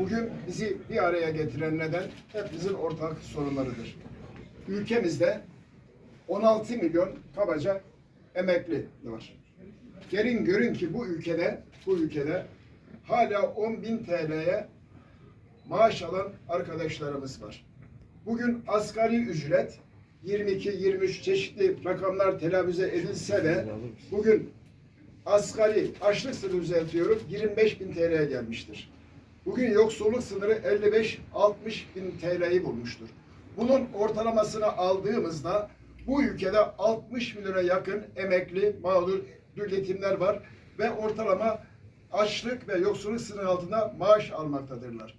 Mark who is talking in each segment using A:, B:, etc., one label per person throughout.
A: bugün bizi bir araya getiren neden hepimizin ortak sorunlarıdır. Ülkemizde 16 milyon kabaca emekli var. Gelin görün ki bu ülkede, bu ülkede hala 10 bin TL'ye maaş alan arkadaşlarımız var. Bugün asgari ücret 22-23 çeşitli rakamlar telaffuz edilse de bugün asgari açlık sınırı düzeltiyorum 25 bin TL'ye gelmiştir. Bugün yoksulluk sınırı 55-60 bin TL'yi bulmuştur. Bunun ortalamasını aldığımızda bu ülkede 60 milyona yakın emekli, mağdur, yetimler var ve ortalama açlık ve yoksulluk sınırı altında maaş almaktadırlar.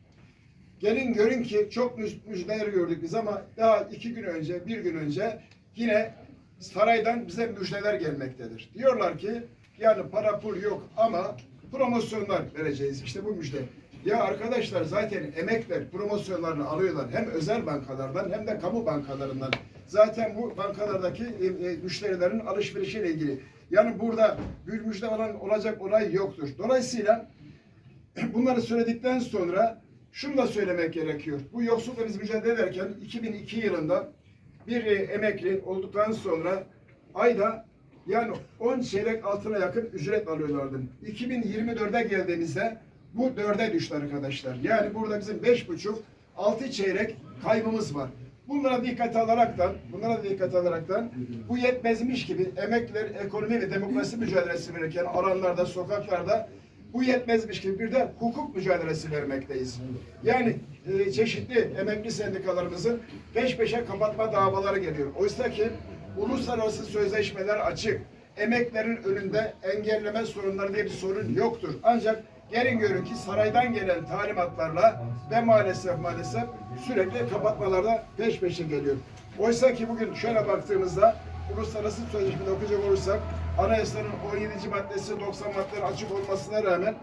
A: Gelin görün ki çok müj- müjdeler gördük biz ama daha iki gün önce, bir gün önce yine saraydan bize müjdeler gelmektedir. Diyorlar ki yani para pul yok ama promosyonlar vereceğiz. İşte bu müjde. Ya arkadaşlar zaten emekler promosyonlarını alıyorlar. Hem özel bankalardan hem de kamu bankalarından. Zaten bu bankalardaki e, e, müşterilerin alışverişiyle ilgili. Yani burada bir müjde olan olacak olay yoktur. Dolayısıyla Bunları söyledikten sonra şunu da söylemek gerekiyor. Bu yoksullukla biz mücadele ederken 2002 yılında bir e, emekli olduktan sonra ayda yani 10 çeyrek altına yakın ücret alıyorlardı. 2024'e geldiğimizde bu 4'e düştü arkadaşlar. Yani burada bizim 5,5 6 çeyrek kaybımız var. Bunlara dikkat alaraktan, bunlara dikkat alaraktan bu yetmezmiş gibi emekliler ekonomi ve demokrasi mücadelesi verirken alanlarda, sokaklarda bu yetmezmiş gibi bir de hukuk mücadelesi vermekteyiz. Yani e, çeşitli emekli sendikalarımızın peş peşe kapatma davaları geliyor. Oysa ki uluslararası sözleşmeler açık. Emeklerin önünde engelleme sorunları diye bir sorun yoktur. Ancak gelin görün ki saraydan gelen talimatlarla ve maalesef maalesef sürekli kapatmalarda peş peşe geliyor. Oysa ki bugün şöyle baktığımızda uluslararası sözleşmeyi okuyacak olursak anayasanın 17. maddesi 90 maddeler açık olmasına rağmen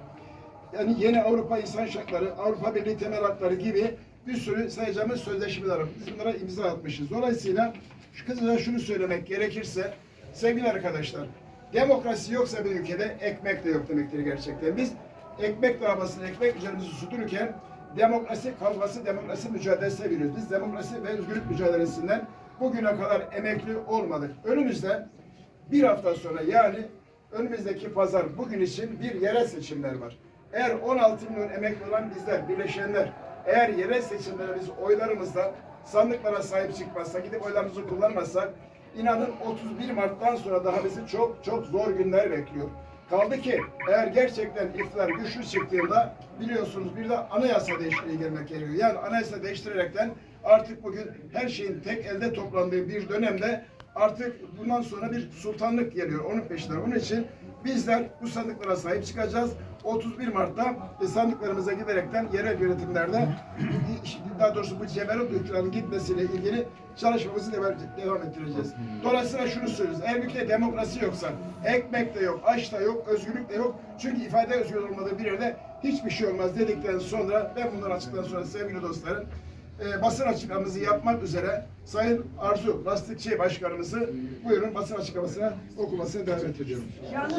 A: yani yeni Avrupa İnsan Hakları, Avrupa Birliği Temel Hakları gibi bir sürü sayacağımız sözleşmeler var. Biz bunlara imza atmışız. Dolayısıyla şu kısaca şunu söylemek gerekirse sevgili arkadaşlar demokrasi yoksa bir ülkede ekmek de yok demektir gerçekten. Biz ekmek davasını, ekmek üzerimizi sürdürürken demokrasi kavgası, demokrasi mücadelesi veriyoruz. Biz demokrasi ve özgürlük mücadelesinden bugüne kadar emekli olmadık. Önümüzde bir hafta sonra yani önümüzdeki pazar bugün için bir yerel seçimler var. Eğer 16 milyon emekli olan bizler, birleşenler, eğer yerel seçimlere biz oylarımızla sandıklara sahip çıkmazsak, gidip oylarımızı kullanmazsak, inanın 31 Mart'tan sonra daha bizi çok çok zor günler bekliyor. Kaldı ki eğer gerçekten iktidar güçlü çıktığında biliyorsunuz bir de anayasa değişikliği gelmek gerekiyor. Yani anayasa değiştirerekten artık bugün her şeyin tek elde toplandığı bir dönemde artık bundan sonra bir sultanlık geliyor onun peşinden. Onun için bizler bu sandıklara sahip çıkacağız. 31 Mart'ta e, sandıklarımıza giderekten yerel yönetimlerde daha doğrusu bu cemerut iktidarın gitmesiyle ilgili çalışmamızı devam, ettireceğiz. Dolayısıyla şunu söylüyoruz. Eğer ülkede demokrasi yoksa, ekmek de yok, aş da yok, özgürlük de yok. Çünkü ifade özgürlüğü olmadığı bir yerde hiçbir şey olmaz dedikten sonra ben bunları açıktan sonra sevgili dostlarım e, basın açıklaması yapmak üzere Sayın Arzu Lastikçi Başkanımızı buyurun basın açıklamasına okumasını davet ediyorum.